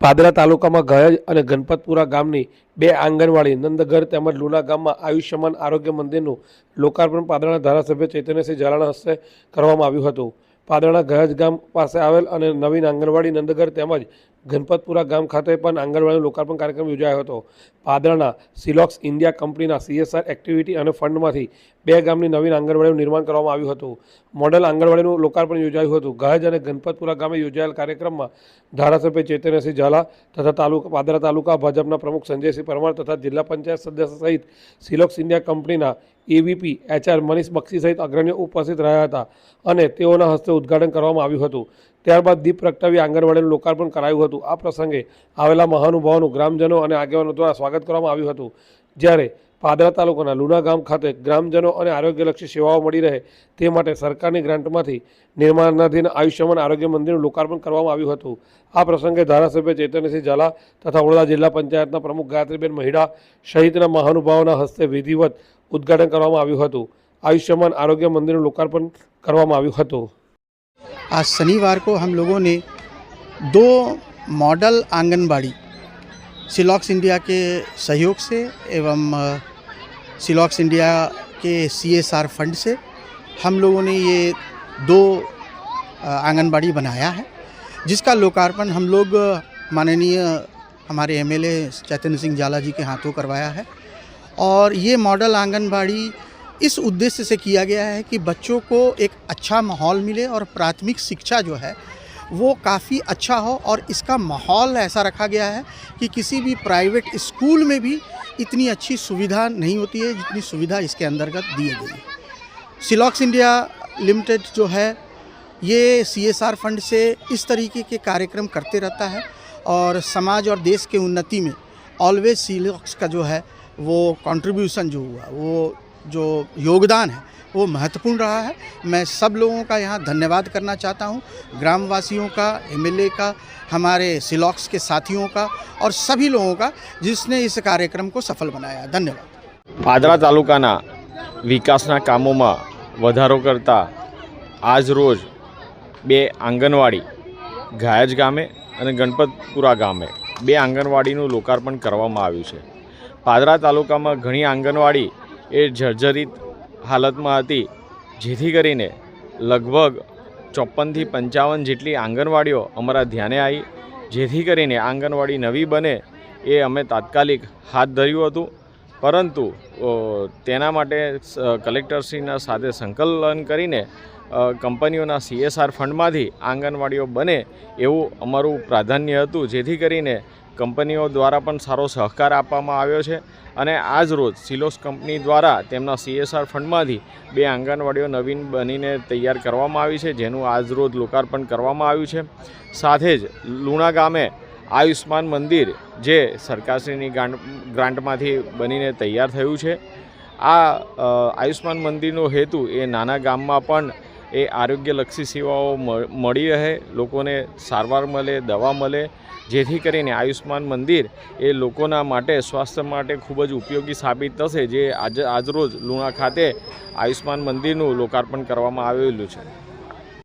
પાદરા તાલુકામાં ગયજ અને ગણપતપુરા ગામની બે આંગણવાડી, નંદઘર તેમજ લુણા ગામમાં આયુષ્યમાન આરોગ્ય મંદિરનું લોકાર્પણ પાદરાના ધારાસભ્ય ચૈતન્યસિંહ ઝાલાના હસ્તે કરવામાં આવ્યું હતું. પાદરાના ગહજ ગામ પાસે આવેલ અને નવીન આંગણવાડી નંદઘર તેમજ ગણપતપુરા ગામ ખાતે પણ આંગણવાડીનો લોકાર્પણ કાર્યક્રમ યોજાયો હતો. પાદરણા સિલોક્સ ઇન્ડિયા કંપનીના સીએસઆર એક્ટિવિટી અને ફંડમાંથી બે ગામની નવીન આંગણવાડીનું નિર્માણ કરવામાં આવ્યું હતું. મોડેલ આંગણવાડીનું લોકાર્પણ યોજાયું હતું. ગહજ અને ગણપતપુરા ગામે યોજાયેલ કાર્યક્રમમાં ધારાસભ્ય ચેતન્યસિંહ ઝાલા તથા તાલુકા પાદરા તાલુકા ભાજપના પ્રમુખ સંજયસિંહ પરમાર તથા જિલ્લા પંચાયત સદસ્ય સહિત સિલોક્સ ઇન્ડિયા કંપનીના એવીપી એચઆર મનીષ બક્ષી સહિત અગ્રણીઓ ઉપસ્થિત રહ્યા હતા અને તેઓના હસ્તે ઉદ્ઘાટન કરવામાં આવ્યું હતું. ત્યારબાદ દીપ પ્રગટાવી આંગણવાડીનું લોકાર્પણ કરાયું હતું. આ પ્રસંગે આવેલા મહાનુભાવોનું ગ્રામજનો અને આગેવાનો દ્વારા સ્વાગત કરવામાં આવ્યું હતું. જ્યારે પાદરા તાલુકાના લુણા ગામ ખાતે ગ્રામજનો અને આરોગ્યલક્ષી સેવાઓ મળી રહે તે માટે સરકારની ગ્રાન્ટમાંથી નિર્માણાધીન આયુષ્યમાન આરોગ્ય મંદિરનું લોકાર્પણ કરવામાં આવ્યું હતું. આ પ્રસંગે ધારાસભ્ય ચૈતન્યસિંહ ઝાલા તથા વડોદરા જિલ્લા પંચાયતના પ્રમુખ ગાયત્રીબેન મહિડા સહિતના મહાનુભાવોના હસ્તે વિધિવત ઉદ્ઘાટન કરવામાં આવ્યું હતું આયુષ્યમાન આરોગ્ય મંદિરનું લોકાર્પણ કરવામાં આવ્યું હતું आज शनिवार को हम लोगों ने दो मॉडल आंगनबाड़ी सिलॉक्स इंडिया के सहयोग से एवं अ, सिलॉक्स इंडिया के सीएसआर फंड से हम लोगों ने ये दो अ, आंगनबाड़ी बनाया है जिसका लोकार्पण हम लोग अ, माननीय हमारे एमएलए चैतन्य सिंह जाला जी के हाथों करवाया है और ये मॉडल आंगनबाड़ी इस उद्देश्य से किया गया है कि बच्चों को एक अच्छा माहौल मिले और प्राथमिक शिक्षा जो है वो काफ़ी अच्छा हो और इसका माहौल ऐसा रखा गया है कि किसी भी प्राइवेट स्कूल में भी इतनी अच्छी सुविधा नहीं होती है जितनी सुविधा इसके अंतर्गत दी गई है। सिलॉक्स इंडिया लिमिटेड जो है, ये सीएसआर फंड से इस तरीके के कार्यक्रम करते रहता है और समाज और देश के उन्नति में ऑलवेज सिलॉक्स का जो है वो कंट्रीब्यूशन जो हुआ वो जो योगदान है वो महत्वपूर्ण रहा है मैं सब लोगों का यहाँ धन्यवाद करना चाहता हूँ ग्रामवासियों का एमएलए का हमारे सिलॉक्स के साथियों का और सभी लोगों का जिसने इस कार्यक्रम को सफल बनाया धन्यवाद પાદરા તાલુકાના વિકાસના કામોમાં વધારો કરતા આજ રોજ બે આંગણવાડી ઘાયજ ગામે અને ગણપતપુરા ગામે બે આંગણવાડીનું લોકાર્પણ કરવામાં આવ્યું છે પાદરા તાલુકામાં ઘણી આંગણવાડી એ જર્જરિત હાલતમાં હતી, જેથી કરીને લગભગ ચોપનથી પંચાવન જેટલી આંગણવાડીઓ અમારા ધ્યાને આવી, જેથી કરીને આંગણવાડી નવી બને એ અમે તાત્કાલિક હાથ ધર્યું હતું. પરંતુ તેના માટે કલેક્ટરશ્રીના સાથે સંકલન કરીને કંપનીઓના સીએસઆર ફંડમાંથી આંગણવાડીઓ બને એવું અમારું પ્રાધાન્ય હતું, જેથી કરીને કંપનીઓ દ્વારા પણ સારો સહકાર આપવામાં આવ્યો છે અને આજ રોજ સિલોસ કંપની દ્વારા તેમના સીએસઆર ફંડમાંથી બે આંગણવાડીઓ નવીન બનીને તૈયાર કરવામાં આવી છે, જેનું આજ રોજ લોકાર્પણ કરવામાં આવ્યું છે. સાથે જ લુણા ગામે આયુષ્માન મંદિર, જે સરકારશ્રીની ગ્રાન્ટ ગ્રાન્ટમાંથી બનીને તૈયાર થયું છે. આ આયુષ્માન મંદિરનો હેતુ એ નાના ગામમાં પણ એ આરોગ્યલક્ષી સેવાઓ મળી રહે, લોકોને સારવાર મળે, દવા મળે, જેથી કરીને આયુષ્માન મંદિર એ લોકોના માટે, સ્વાસ્થ્ય માટે ખૂબ જ ઉપયોગી સાબિત થશે, જે આજ, આજરોજ લુણા ખાતે આયુષ્માન મંદિરનું લોકાર્પણ કરવામાં આવેલું છે.